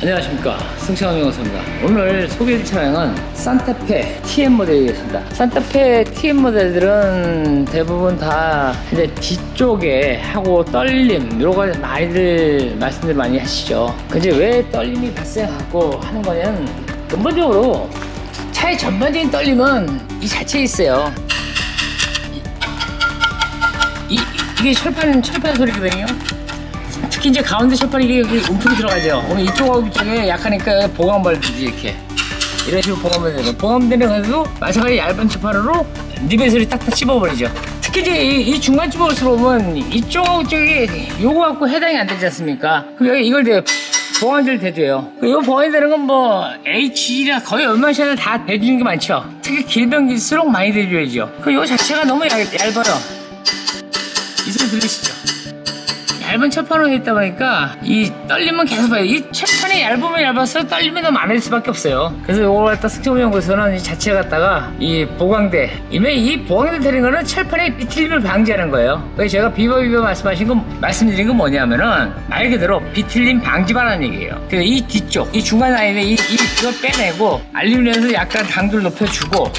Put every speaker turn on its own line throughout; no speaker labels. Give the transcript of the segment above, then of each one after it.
안녕하십니까. 승창원 영어사입니다. 오늘 소개해드릴 차량은 산타페 TM 모델이겠습니다. 산타페 TM 모델들은 대부분 다 이제 뒤쪽에 하고 떨림 이런 거 많이들 말씀들 많이 하시죠. 근데 왜 떨림이 발생하고 하는 거냐면 근본적으로 차의 전반적인 떨림은 이 자체에 있어요. 이, 이- 이게 철판 철판 소리거든요 특히 이제 가운데 철판이 이게 여기 움푹이 들어가죠. 그럼 이쪽하고 이쪽에 약하니까 되지 이렇게. 이런 식으로 보강발 되죠. 보강되는 것도 마찬가지 얇은 철판으로 리벳을 딱딱 씹어버리죠. 특히 이제 이, 이 중간 주먹을 보면 이쪽하고 이쪽이 요거 갖고 해당이 안 되지 않습니까? 그럼 여기 이걸 대 보강질 대줘요. 이 보강이 되는 건 뭐 H라 거의 웬만하면 다 대주는 게 많죠. 특히 길면 길수록 많이 대줘야죠. 그리고 이 자체가 너무 얇, 얇아요. 이 소리 들리시죠? 얇은 철판으로 있다 보니까 이 떨림은 계속 봐요. 이 철판이 얇으면 얇아서 떨림이 더 많을 수밖에 없어요. 그래서 이걸 갖다 승차보연구소는 이 자체 갖다가 이 보강대 이면 이 보강대 되는 거는 철판의 비틀림을 방지하는 거예요. 그래서 제가 비버 비버 말씀하신 건 말씀드린 건 뭐냐면은 말 그대로 비틀림 방지반하는 얘기예요. 그래서 이 뒤쪽 이 중간 라인에 이, 이 이걸 빼내고 알루미늄에서 약간 강도를 높여주고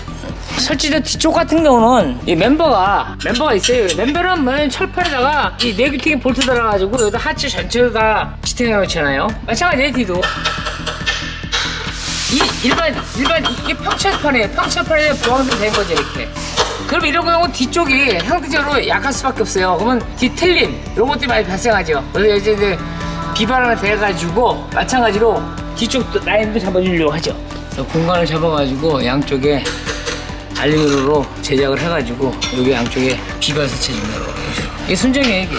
설치된 뒤쪽 같은 경우는 이 멤버가 멤버가 있어요. 멤버는 뭐 철판에다가 이 네기팅이 볼트 달아가지고 여기다 하체 전체를 다 지탱해 놓잖아요. 마찬가지예요 뒤도. 이 일반 일반 이게 평철판이에요. 평철판에 보강도 된 거죠 이렇게. 그럼 이런 경우 뒤쪽이 상대적으로 약할 수밖에 없어요. 그러면 뒤틀림 이런 것들이 많이 발생하죠. 그래서 이제 이제 비반을 대가지고 마찬가지로 뒤쪽 또 라인도 잡아주려고 하죠. 공간을 잡아가지고 양쪽에 알루미늄으로 제작을 해가지고 여기 양쪽에 비반 설치해줍니다. 이게 순정이에요 이게.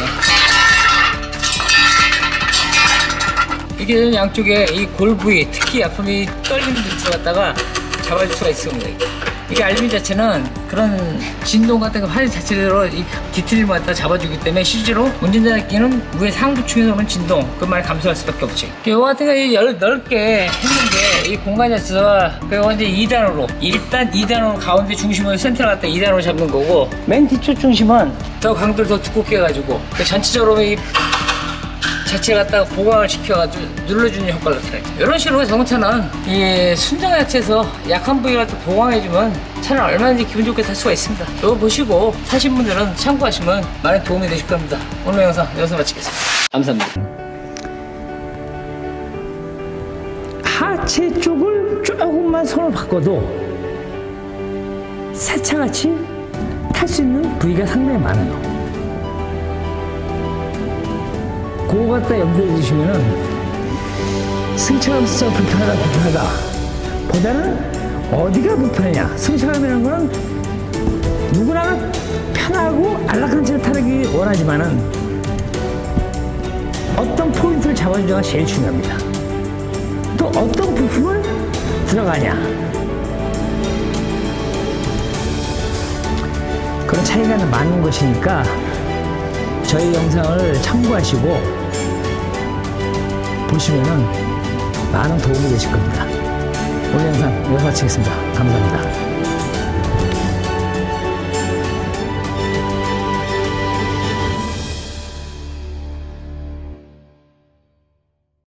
이게 양쪽에 이 골 부위 특히 아픔이 떨리는 위치 갖다가 잡아줄 수가 있습니다. 이게. 알루미늄 자체는 그런 진동 같은 거 화재 자체로 이 뒤틀림을 갖다 잡아주기 때문에 실제로 운전자 끼는 위에 상부층에서 오는 진동 그말 감소할 수밖에 없죠. 이거 같은 거이 열- 넓게 했는데 이 공간 자체가 그리고 이제 2단으로 일단 2단으로 가운데 중심을 센터를 갖다 2단으로 잡는 거고 맨 뒤쪽 중심은 더 강도를 더 두껍게 해가지고 그 전체적으로 이 자체 갖다가 보강을 시켜가지고 눌러주는 효과를 나타내죠. 이런 식으로 자동차는 이 순정 자체에서 약한 부위를 또 보강해주면 차는 얼마든지 기분 좋게 탈 수가 있습니다. 이거 보시고 타신 분들은 참고하시면 많은 도움이 되실 겁니다. 오늘 영상 여기서 마치겠습니다. 감사합니다.
하체 쪽을 조금만 손을 바꿔도 새차같이 탈 수 있는 부위가 상당히 많아요. 그거 갖다 염두에 두시면은 승차감에서 불편하다 불편하다. 보다는 어디가 불편하냐. 승차감이라는 거는 누구나 편하고 안락한 차를 타기 원하지만은 어떤 포인트를 잡아주냐가 제일 중요합니다. 또 어떤 부품을 들어가냐. 그런 차이가 많은 것이니까 저희 영상을 참고하시고 보시면은 많은 도움이 되실 겁니다. 오늘 영상 여기서 마치겠습니다. 감사합니다.